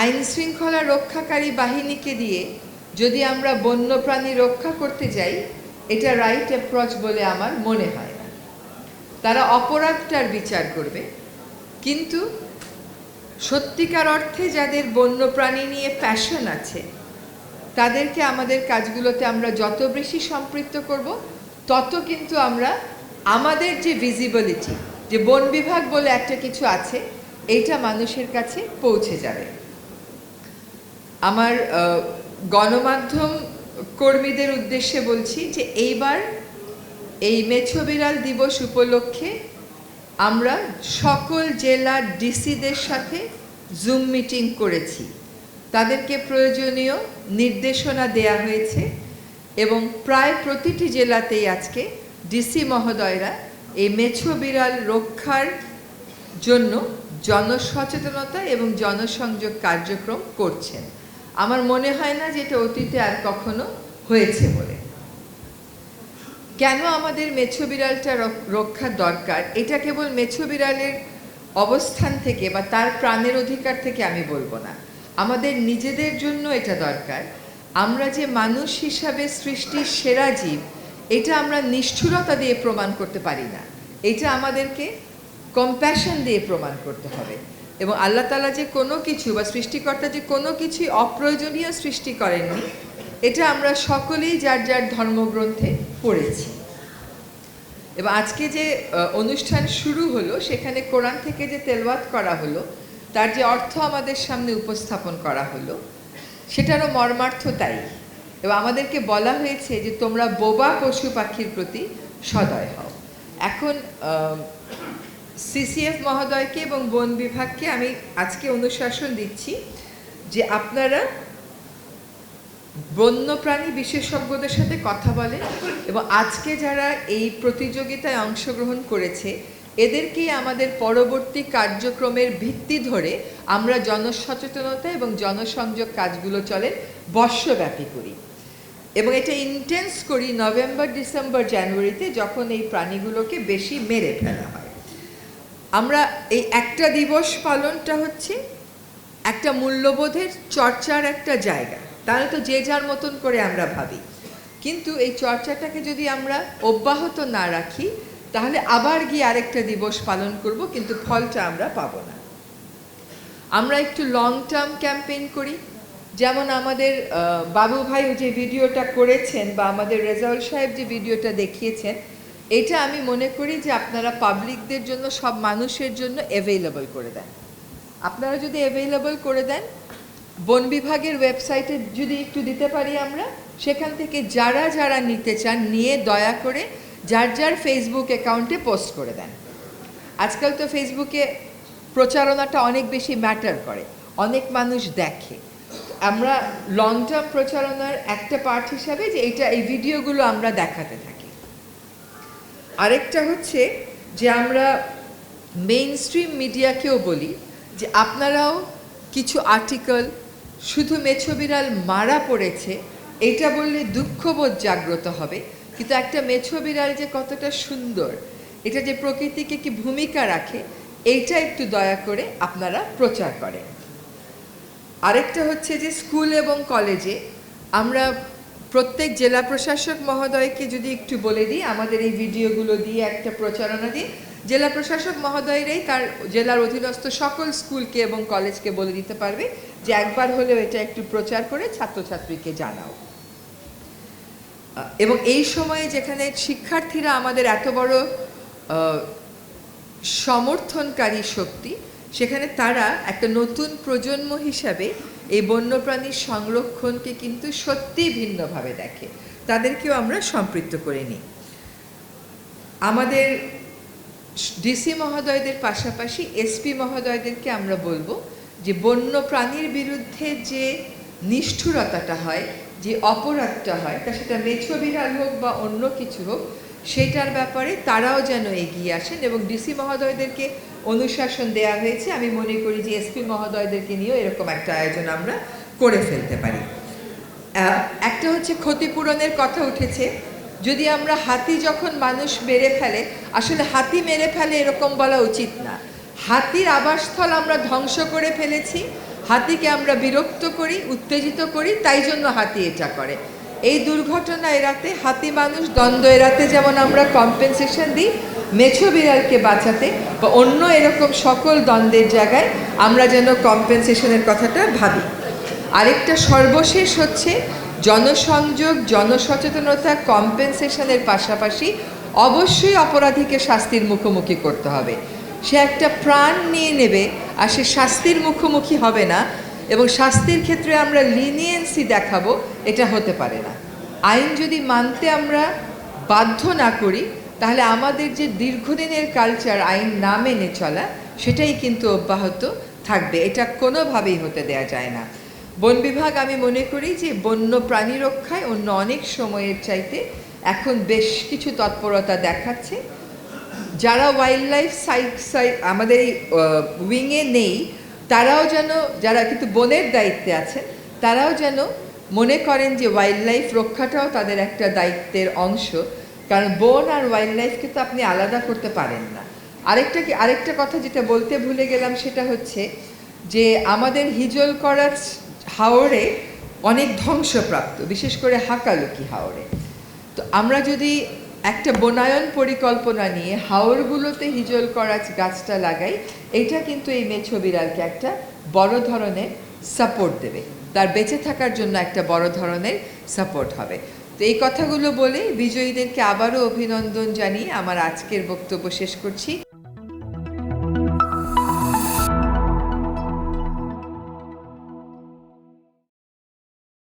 আইন শৃঙ্খলা রক্ষাকারী বাহিনীকে দিয়ে যদি আমরা বন্যপ্রাণী রক্ষা করতে যাই, এটা রাইট অ্যাপ্রোচ বলে আমার মনে হয়। না তারা অপরাধটার বিচার করবে। কিন্তু সত্যিকার অর্থে যাদের বন্যপ্রাণী নিয়ে প্যাশন আছে, তাদেরকে আমাদের কাজগুলোতে আমরা যত বেশি সম্পৃক্ত করব, তত কিন্তু আমরা আমাদের যে ভিজিবিলিটি যে বন বিভাগ বলে একটা কিছু আছে এইটা মানুষের কাছে পৌঁছে যাবে। আমার গণমাধ্যম কর্মীদের উদ্দেশ্যে বলছি যে এইবার এই মেছো বিড়াল দিবস উপলক্ষে আমরা সকল জেলার ডিসিদের সাথে জুম মিটিং করেছি। তাদেরকে প্রয়োজনীয় নির্দেশনা দেয়া হয়েছে এবং প্রায় প্রতিটি জেলাতেই আজকে ডিসি মহোদয়রা এই মেছো বিড়াল রক্ষার জন্য জনসচেতনতা এবং জনসংযোগ কার্যক্রম করছেন। আমার মনে হয় না যে এটা অতীতে আর কখনো হয়েছে বলে। কেন আমাদের মেছো বিড়ালটা রক্ষার দরকার? এটা কেবল মেছো বিড়ালের অবস্থান থেকে বা তার প্রাণের অধিকার থেকে আমি বলব না। আমাদের নিজেদের জন্য এটা দরকার। আমরা যে মানুষ হিসাবে সৃষ্টির সেরা জীব, এটা আমরা নিষ্ঠুরতা দিয়ে প্রমাণ করতে পারি না। এটা আমাদেরকে কম্প্যাশন দিয়ে প্রমাণ করতে হবে। এবং আল্লাহ তালা যে কোনো কিছু বা সৃষ্টিকর্তা যে কোনো কিছুই অপ্রয়োজনীয় সৃষ্টি করেননি, এটা আমরা সকলেই যার যার ধর্মগ্রন্থে পড়েছি। এবং আজকে যে অনুষ্ঠান শুরু হলো, সেখানে কোরআন থেকে যে তেলওয়াত করা হলো, তার যে অর্থ আমাদের সামনে উপস্থাপন করা হলো, সেটারও মর্মার্থ তাই। এবং আমাদেরকে বলা হয়েছে যে, তোমরা বোবা পশু পাখির প্রতি সদয় হও। এখন সিসিএফ মহোদয়কে এবং বন বিভাগকে আমি আজকে অনুশাসন দিচ্ছি যে আপনারা বন্যপ্রাণী বিশেষজ্ঞদের সাথে কথা বলেন এবং আজকে যারা এই প্রতিযোগিতায় অংশগ্রহণ করেছে এদেরকেই আমাদের পরবর্তী কার্যক্রমের ভিত্তি ধরে আমরা জনসচেতনতা এবং জনসংযোগ কাজগুলো চলে, বর্ষব্যাপী করি। এবং এটা ইন্টেন্স করি নভেম্বর, ডিসেম্বর, জানুয়ারিতে যখন এই প্রাণীগুলোকে বেশি মেরে ফেলা হয়। আমরা এই একটা দিবস পালনটা হচ্ছে একটা মূল্যবোধের চর্চার একটা জায়গা। তাহলে তো যে যার মতন করে আমরা ভাবি। কিন্তু এই চর্চাটাকে যদি আমরা অব্যাহত না রাখি, তাহলে আবার গিয়ে আরেকটা দিবস পালন করব, কিন্তু ফলটা আমরা পাবো না। আমরা একটু লং টার্ম ক্যাম্পেইন করি। যেমন আমাদের বাবু ভাই যে ভিডিওটা করেছেন বা আমাদের রেজাউল সাহেব যে ভিডিওটা দেখিয়েছেন এটা আমি মনে করি যে আপনারা পাবলিকদের জন্য, সব মানুষের জন্য অ্যাভেলেবল করে দেন। আপনারা যদি অ্যাভেলেবল করে দেন, বন বিভাগের ওয়েবসাইটে যদি একটু দিতে পারি আমরা, সেখান থেকে যারা যারা নিতে চান, নিয়ে দয়া করে যার যার ফেসবুক অ্যাকাউন্টে পোস্ট করে দেন। আজকাল তো ফেসবুকে প্রচারণাটা অনেক বেশি ম্যাটার করে, অনেক মানুষ দেখে। আমরা লং টার্ম প্রচারণার একটা পার্ট হিসাবে যে এইটা, এই ভিডিওগুলো আমরা দেখাতে থাকি। আরেকটা হচ্ছে যে আমরা মেইন স্ট্রিম মিডিয়াকেও বলি যে আপনারাও কিছু আর্টিকেল শুধু মেছো বিড়াল মারা পড়েছে, এটা বললে দুঃখবোধ জাগ্রত হবে। কিন্তু একটা মেছো বিড়াল যে কতটা সুন্দর, এটা যে প্রকৃতিকে কি ভূমিকা রাখে, এইটা একটু দয়া করে আপনারা প্রচার করেন। আরেকটা হচ্ছে যে স্কুল এবং কলেজে আমরা প্রত্যেক জেলা প্রশাসক মহোদয়কে যদি একটু বলে দিই, আমাদের এই ভিডিওগুলো দিয়ে একটা প্রচারণা দিই। জেলা প্রশাসক মহোদয়রাই তার জেলার অধীনস্থ সকল স্কুলকে এবং কলেজকে বলে দিতে পারবে যে একবার হলেও এটা একটু প্রচার করে ছাত্রছাত্রীকে জানাও। এবং এই সময়ে যেখানে শিক্ষার্থীরা আমাদের এত বড় সমর্থনকারী শক্তি সেখানে তারা একটা নতুন প্রজন্ম হিসাবে এই বন্যপ্রাণীর সংরক্ষণকে কিন্তু সত্যিই ভিন্নভাবে দেখে। তাদেরকেও আমরা সম্পৃক্ত করে নিই। আমাদের ডিসি মহোদয়দের পাশাপাশি এসপি মহোদয়দেরকে আমরা বলব যে বন্য প্রাণীর বিরুদ্ধে যে নিষ্ঠুরতাটা হয়, যে অপরাধটা হয়, তা সেটা মেছো হোক বা অন্য কিছু হোক সেটার ব্যাপারে তারাও যেন এগিয়ে আসেন এবং ডিসি মহোদয়দেরকে অনুশাসন দেয়া হয়েছে। আমি মনে করি যে এসপি মহোদয়দেরকে নিয়েও এরকম একটা আয়োজন আমরা করে ফেলতে পারি। একটা হচ্ছে ক্ষতিপূরণের কথা উঠেছে। যদি আমরা হাতি যখন মানুষ মেরে ফেলে, আসলে হাতি মেরে ফেলে এরকম বলা উচিত না। হাতির আবাসস্থল আমরা ধ্বংস করে ফেলেছি, হাতিকে আমরা বিরক্ত করি, উত্তেজিত করি, তাই জন্য হাতি এটা করে। এই দুর্ঘটনা এড়াতে হাতি মানুষ দ্বন্দ্ব এড়াতে যেমন আমরা কম্পেনসেশন দিই, মেছো বিড়ালকে বাঁচাতে বা অন্য এরকম সকল দ্বন্দ্বের জায়গায় আমরা যেন কম্পেনসেশনের কথাটা ভাবি। আরেকটা সর্বশেষ হচ্ছে জনসংযোগ, জনসচেতনতা কম্পেনসেশনের পাশাপাশি অবশ্যই অপরাধীকে শাস্তির মুখোমুখি করতে হবে। সে একটা প্রাণ নিয়ে নেবে আর সে শাস্তির মুখোমুখি হবে না এবং শাস্তির ক্ষেত্রে আমরা লিনিয়েন্সি দেখাবো, এটা হতে পারে না। আইন যদি মানতে আমরা বাধ্য না করি, তাহলে আমাদের যে দীর্ঘদিনের কালচার আইন না মেনে চলা, সেটাই কিন্তু অব্যাহত থাকবে। এটা কোনোভাবেই হতে দেয়া যায় না। বন বিভাগ, আমি মনে করি যে বন্য প্রাণী রক্ষায় অন্য অনেক সময়ের চাইতে এখন বেশ কিছু তৎপরতা দেখাচ্ছে। যারা ওয়াইল্ড লাইফ সাইট সাইট আমাদের উইংয়ে নেই তারাও যেন, যারা কিন্তু বনের দায়িত্বে আছেন, তারাও যেন মনে করেন যে ওয়াইল্ড লাইফ রক্ষাটাও তাদের একটা দায়িত্বের অংশ। কারণ বন আর ওয়াইল্ড লাইফকে তো আপনি আলাদা করতে পারেন না। আরেকটা কি, আরেকটা কথা যেটা বলতে ভুলে গেলাম সেটা হচ্ছে যে আমাদের হিজল করার হাওড়ে অনেক ধ্বংসপ্রাপ্ত, বিশেষ করে হাকালুকি হাওড়ে তো আমরা যদি একটা বনায়ন পরিকল্পনা নিয়ে হাওরগুলোতে হিজল করা গাছটা লাগাই, এটা কিন্তু এই মেয়ে ছবিরালকে একটা বড় ধরনের সাপোর্ট দেবে। তার বেঁচে থাকার জন্য একটা বড় ধরনের সাপোর্ট হবে। তো এই কথাগুলো বলে বিজয়ীদেরকে আবারও অভিনন্দন জানিয়ে আমার আজকের বক্তব্য শেষ করছি।